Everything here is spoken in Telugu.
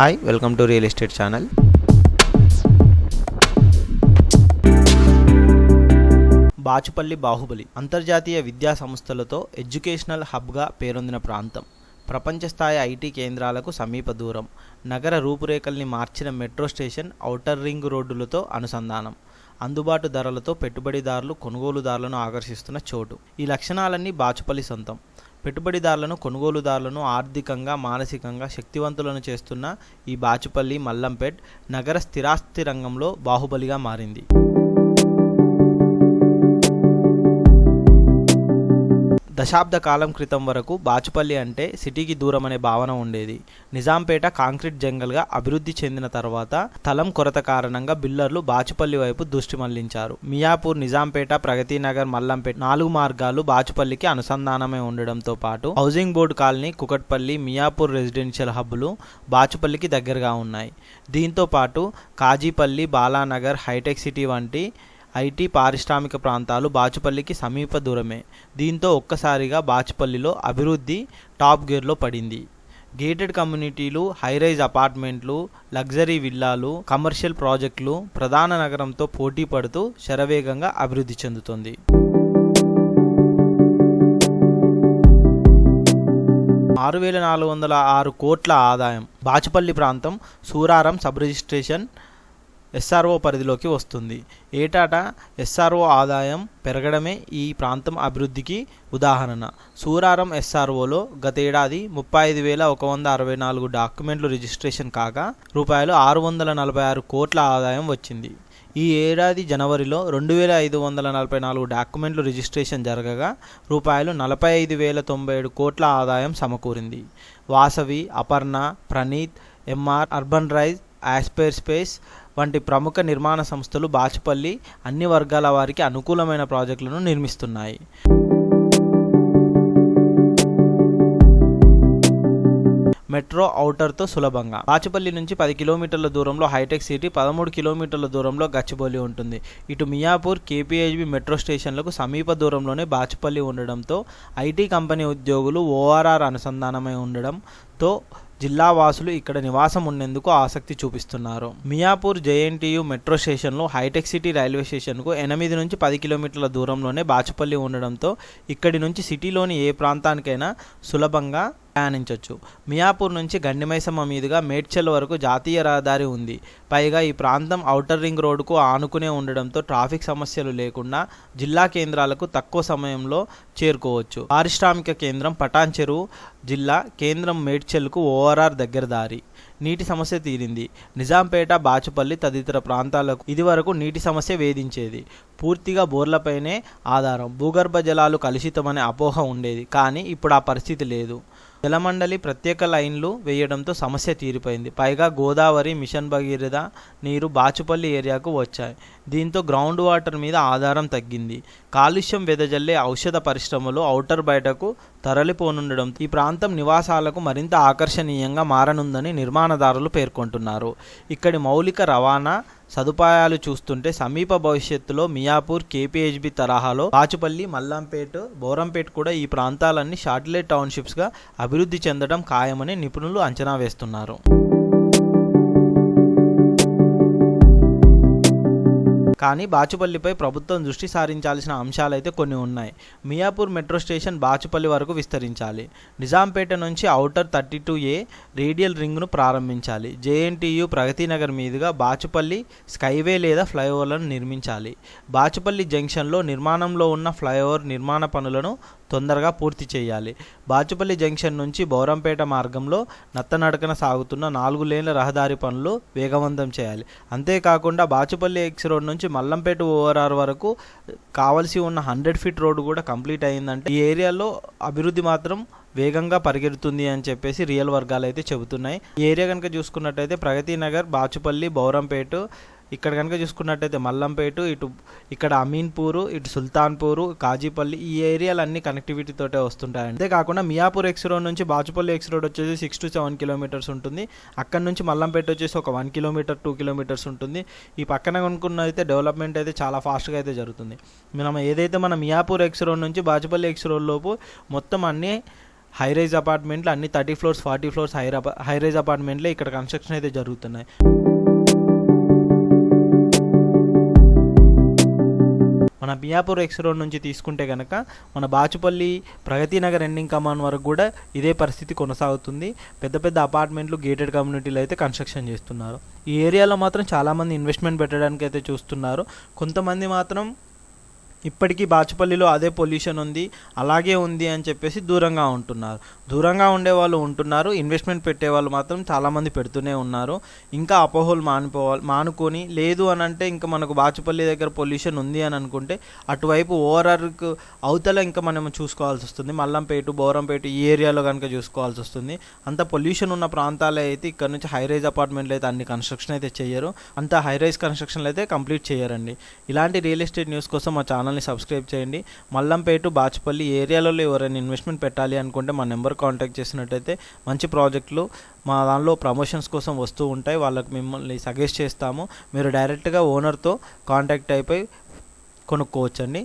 Hi welcome to real estate channel Bachupally Baahubali అంతర్జాతీయ విద్యా సంస్థలతో ఎడ్యుకేషనల్ హబ్గా పేరొందిన ప్రాంతం. ప్రపంచ స్థాయి ఐటీ కేంద్రాలకు సమీప దూరం. నగర రూపురేఖల్ని మార్చిన మెట్రో స్టేషన్ ఔటర్ రింగ్ రోడ్డులతో అనుసంధానం. అందుబాటు ధరలతో పెట్టుబడిదారులు కొనుగోలుదారులను ఆకర్షిస్తున్న చోటు. ఈ లక్షణాలన్నీ బాచుపల్లి సొంతం. పెట్టుబడిదారులను కొనుగోలుదారులను ఆర్థికంగా మానసికంగా శక్తివంతులను చేస్తున్న ఈ బాచుపల్లి మల్లంపేట్ నగర స్థిరాస్తి రంగంలో బాహుబలిగా మారింది. దశాబ్ద కాలం క్రితం వరకు బాచుపల్లి అంటే సిటీకి దూరం అనే భావన ఉండేది. నిజాంపేట కాంక్రీట్ జంగల్గా అభివృద్ధి చెందిన తర్వాత స్థలం కొరత కారణంగా బిల్లర్లు బాచుపల్లి వైపు దృష్టి మళ్ళించారు. మియాపూర్ నిజాంపేట ప్రగతి నగర్ మల్లంపేట నాలుగు మార్గాలు బాచుపల్లికి అనుసంధానమై ఉండడంతో పాటు housing board colony Kukatpally Miyapur residential హబ్బులు బాచుపల్లికి దగ్గరగా ఉన్నాయి. దీంతో పాటు కాజీపల్లి బాలానగర్ హైటెక్ సిటీ వంటి ఐటీ పారిశ్రామిక ప్రాంతాలు బాచుపల్లికి సమీప దూరమే. దీంతో ఒక్కసారిగా బాచుపల్లిలో అభివృద్ధి టాప్ గేర్లో పడింది. గేటెడ్ కమ్యూనిటీలు హైరైజ్ అపార్ట్మెంట్లు లగ్జరీ విల్లాలు కమర్షియల్ ప్రాజెక్టులు ప్రధాన నగరంతో పోటీ పడుతూ శరవేగంగా అభివృద్ధి చెందుతుంది. ఆరు వేల నాలుగు వందల ఆరు కోట్ల ఆదాయం. బాచుపల్లి ప్రాంతం సూరారం సబ్ రిజిస్ట్రేషన్ ఎస్ఆర్ఓ పరిధిలోకి వస్తుంది. ఏటాటా ఎస్ఆర్ఓ ఆదాయం పెరగడమే ఈ ప్రాంతం అభివృద్ధికి ఉదాహరణ. సూరారం ఎస్ఆర్ఓలో గతేడాది ముప్పై ఐదు వేల ఒక వంద అరవై నాలుగు డాక్యుమెంట్లు రిజిస్ట్రేషన్ కాగా రూపాయలు ఆరు వందల నలభై ఆరు కోట్ల ఆదాయం వచ్చింది. ఈ ఏడాది జనవరిలో రెండు వేల ఐదు వందల నలభై నాలుగు డాక్యుమెంట్లు రిజిస్ట్రేషన్ జరగగా రూపాయలు నలభై ఐదు వేల తొంభై ఏడు కోట్ల ఆదాయం సమకూరింది. Vasavi Aparna Praneeth MR Urban Rise Aspire Space వంటి ప్రముఖ నిర్మాణ సంస్థలు బాచుపల్లి అన్ని వర్గాల వారికి అనుకూలమైన ప్రాజెక్టులను నిర్మిస్తున్నాయి. మెట్రో ఔటర్తో సులభంగా. బాచుపల్లి నుంచి పది కిలోమీటర్ల దూరంలో హైటెక్ సిటీ పదమూడు కిలోమీటర్ల దూరంలో గచ్చిబౌలి ఉంటుంది. ఇటు మియాపూర్ కేపీహెచ్బి మెట్రో స్టేషన్లకు సమీప దూరంలోనే బాచుపల్లి ఉండడంతో ఐటీ కంపెనీ ఉద్యోగులు ఓఆర్ఆర్ అనుసంధానమై ఉండడంతో జిల్లా వాసులు ఇక్కడ నివాసం ఉండేందుకు ఆసక్తి చూపిస్తున్నారు. మియాపూర్ జేఎన్టీయు మెట్రో స్టేషన్లో హైటెక్ సిటీ రైల్వే స్టేషన్కు ఎనిమిది నుంచి పది కిలోమీటర్ల దూరంలోనే బాచుపల్లి ఉండడంతో ఇక్కడి నుంచి సిటీలోని ఏ ప్రాంతానికైనా సులభంగా ప్రయాణించవచ్చు మియాపూర్ నుంచి గండిమైసమ్మ మీదుగా మేడ్చల్ వరకు జాతీయ రహదారి ఉంది. పైగా ఈ ప్రాంతం ఔటర్ రింగ్ రోడ్డుకు ఆనుకునే ఉండడంతో ట్రాఫిక్ సమస్యలు లేకుండా జిల్లా కేంద్రాలకు తక్కువ సమయంలో చేరుకోవచ్చు. పారిశ్రామిక కేంద్రం పటాన్ చెరువు జిల్లా కేంద్రం మేడ్చల్కు ఓఆర్ఆర్ దగ్గర దారి. నీటి సమస్య తీరింది. నిజాంపేట బాచుపల్లి తదితర ప్రాంతాలకు ఇదివరకు నీటి సమస్య వేధించేది. పూర్తిగా బోర్లపైనే ఆధారం. భూగర్భ జలాలు కలుషితమనే అపోహ ఉండేది. కానీ ఇప్పుడు ఆ పరిస్థితి లేదు. జలమండలి ప్రత్యేక లైన్లు వేయడంతో సమస్య తీరిపోయింది. పైగా గోదావరి మిషన్ భగీరథ నీరు బాచుపల్లి ఏరియాకు వచ్చాయి. దీంతో గ్రౌండ్ వాటర్ మీద ఆధారం తగ్గింది. కాలుష్యం వెదజల్లే ఔషధ పరిశ్రమలు ఔటర్ బయటకు తరలిపోనుండడం ఈ ప్రాంతం నివాసాలకు మరింత ఆకర్షణీయంగా మారనుందని నిర్మాణదారులు పేర్కొంటున్నారు. ఇక్కడి మౌలిక రవాణా సదుపాయాలు చూస్తుంటే సమీప భవిష్యత్తులో మియాపూర్ కేపీహెచ్బి తరహాలో పాచుపల్లి మల్లంపేట్ బోరంపేట్ కూడా ఈ ప్రాంతాలన్నీ షాటిలైట్ టౌన్షిప్స్గా అభివృద్ధి చెందడం ఖాయమని నిపుణులు అంచనా వేస్తున్నారు. కానీ బాచుపల్లిపై ప్రభుత్వం దృష్టి సారించాల్సిన అంశాలైతే కొన్ని ఉన్నాయి. మియాపూర్ మెట్రో స్టేషన్ బాచుపల్లి వరకు విస్తరించాలి. నిజాంపేట నుంచి outer thirty two A radial రింగ్ను ప్రారంభించాలి. జేఎన్టీయు ప్రగతినగర్ మీదుగా బాచుపల్లి స్కైవే లేదా ఫ్లైఓవర్లను నిర్మించాలి. బాచుపల్లి జంక్షన్లో నిర్మాణంలో ఉన్న ఫ్లైఓవర్ నిర్మాణ పనులను తొందరగా పూర్తి చేయాలి. బాచుపల్లి జంక్షన్ నుంచి బౌరంపేట మార్గంలో నత్తనడకన సాగుతున్న నాలుగు లేన్ల రహదారి పనులు వేగవంతం చేయాలి. అంతేకాకుండా బాచుపల్లి ఎక్స్ రోడ్ నుంచి మల్లంపేట ఓఆర్ఆర్ వరకు కావలసి ఉన్న హండ్రెడ్ ఫీట్ రోడ్డు కూడా కంప్లీట్ అయిందంటే ఈ ఏరియాలో అభివృద్ధి మాత్రం వేగంగా పరిగెడుతుంది అని చెప్పేసి రియల్ వర్గాలు అయితే చెబుతున్నాయి. ఈ ఏరియా కనుక చూసుకున్నట్టయితే ప్రగతి నగర్ బాచుపల్లి బౌరంపేట ఇక్కడ కనుక చూసుకున్నట్టయితే మల్లంపేట ఇటు ఇక్కడ అమీన్పూరు ఇటు సుల్తాన్పూరు కాజీపల్లి ఈ ఏరియాలు అన్ని కనెక్టివిటీతోటే వస్తుంటాయి అంతేకాకుండా మియాపూర్ ఎక్స్ రోడ్ నుంచి బాచుపల్లి ఎక్స్ రోడ్ వచ్చేసి సిక్స్ టు సెవెన్ కిలోమీటర్స్ ఉంటుంది. అక్కడ నుంచి మల్లంపేట వచ్చేసి ఒక వన్ కిలోమీటర్ టూ కిలోమీటర్స్ ఉంటుంది. ఈ పక్కన కొనుక్కున్నదైతే డెవలప్మెంట్ అయితే చాలా ఫాస్ట్గా అయితే జరుగుతుంది. మనం ఏదైతే మన మియాపూర్ ఎక్స్ రోడ్ నుంచి బాచుపల్లి ఎక్స్ రోడ్ లోపు మొత్తం అన్ని హై రైజ్ అపార్ట్మెంట్లు అన్ని thirty floors forty floors high high rise అపార్ట్మెంట్లే ఇక్కడ కన్స్ట్రక్షన్ అయితే జరుగుతున్నాయి. మన మియాపూర్ ఎక్స్ రోడ్ నుంచి తీసుకుంటే కనుక మన బాచుపల్లి ప్రగతి నగర్ ఎండింగ్ కమాన్ వరకు కూడా ఇదే పరిస్థితి కొనసాగుతుంది. పెద్ద పెద్ద అపార్ట్మెంట్లు గేటెడ్ కమ్యూనిటీలు అయితే కన్స్ట్రక్షన్ చేస్తున్నారు. ఈ ఏరియాలో మాత్రం చాలామంది ఇన్వెస్ట్మెంట్ పెట్టడానికి అయితే చూస్తున్నారు. కొంతమంది మాత్రం ఇప్పటికీ బాచుపల్లిలో అదే పొల్యూషన్ ఉంది అలాగే ఉంది అని చెప్పేసి దూరంగా ఉంటున్నారు. దూరంగా ఉండే వాళ్ళు ఉంటున్నారు ఇన్వెస్ట్మెంట్ పెట్టే వాళ్ళు మాత్రం చాలామంది పెడుతూనే ఉన్నారు. ఇంకా అపోహలు మానిపోవాలి మానుకొని లేదు అని అంటే ఇంకా మనకు బాచుపల్లి దగ్గర పొల్యూషన్ ఉంది అని అనుకుంటే అటువైపు ఓవరాల్కు అవతల ఇంకా మనం చూసుకోవాల్సి వస్తుంది. మల్లంపేట బోరంపేట ఈ ఏరియాలో కనుక చూసుకోవాల్సి వస్తుంది. అంత పొల్యూషన్ ఉన్న ప్రాంతాలే అయితే ఇక్కడ నుంచి హైరైజ్ అపార్ట్మెంట్లు అయితే అన్ని కన్స్ట్రక్షన్ అయితే చేయరు. అంత హైరైజ్ కన్స్ట్రక్షన్లు అయితే కంప్లీట్ చేయరండి. ఇలాంటి రియల్ ఎస్టేట్ న్యూస్ కోసం మా ఛానల్ని సబ్స్క్రైబ్ చేయండి. మల్లంపేట బాచుపల్లి ఏరియాలలో ఎవరైనా ఇన్వెస్ట్మెంట్ పెట్టాలి అనుకుంటే మా నెంబర్ కాంటాక్ట్ చేసినట్టయితే మంచి ప్రాజెక్టులు మా దానిలో ప్రమోషన్స్ కోసం వస్తూ ఉంటాయి. వాళ్ళకి మిమ్మల్ని సజెస్ట్ చేస్తాము. మీరు డైరెక్ట్గా ఓనర్తో కాంటాక్ట్ అయిపోయి కొనుక్కోవచ్చండి.